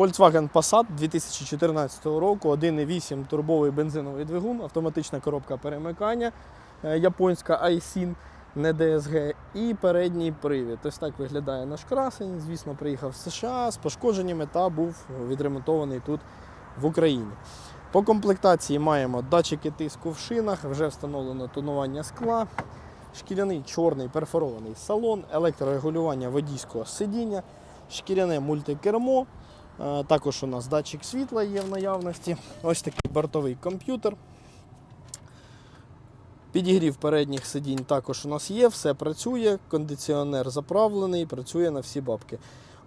Volkswagen Passat 2014 року, 1,8 турбовий бензиновий двигун, автоматична коробка перемикання, е, японська iSIN, не DSG, і передній привід. Ось так виглядає наш красень. Звісно, приїхав з США з пошкодженнями та був відремонтований тут в Україні. По комплектації маємо датчики тиску в шинах, вже встановлено тонування скла, шкіряний чорний перфорований салон, електрорегулювання водійського сидіння, шкіряне мультикермо. Е, Також у нас датчик світла є в наявності. Ось такий бортовий комп'ютер. Підігрів передніх сидінь також у нас є, все працює, кондиціонер заправлений, працює на всі бабки.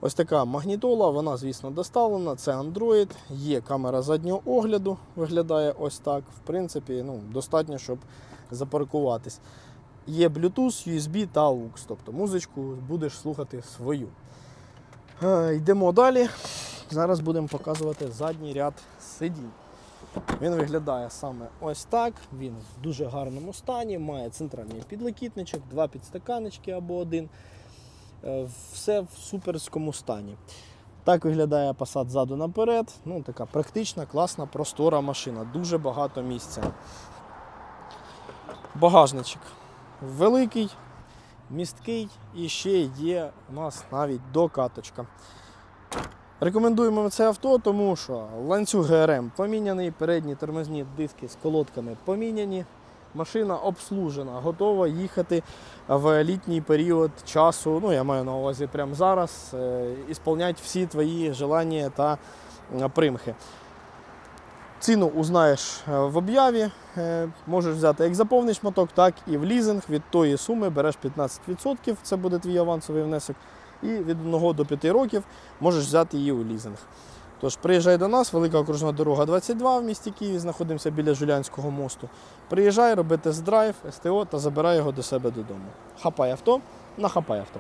Ось така магнітола, вона, звісно, доставлена. Це Android, є камера заднього огляду, виглядає ось так. В принципі, ну, достатньо, щоб запаркуватись. Є Bluetooth, USB та AUX, тобто музичку будеш слухати свою. Е, Йдемо далі. Зараз будемо показувати задній ряд сидінь. Він виглядає саме ось так. Він в дуже гарному стані, має центральний підлокітничок, два підстаканечки або один. Е, Все в суперському стані. Так виглядає Passat ззаду наперед. Ну, така практична, класна, простора машина. Дуже багато місця. Багажничок великий, місткий і ще є у нас навіть докаточка. Рекомендуємо це авто, тому що ланцюг ГРМ поміняний, передні тормозні диски з колодками поміняні. Машина обслужена, готова їхати в літній період часу. Ну, я маю на увазі прямо зараз, е, ісполнять всі твої желання та е, примхи. Ціну узнаєш е, в об'яві. Можеш взяти як за повний шматок, так і в лізинг. Від тої суми береш 15%, це буде твій авансовий внесок. І від 1 до 5 років можеш взяти її у лізинг. Тож приїжджай до нас, велика окружна дорога 22 в місті Києві, знаходимося біля Жулянського мосту. Приїжджай, роби тест-драйв, СТО та забирай його до себе додому. Хапай авто на хапай авто.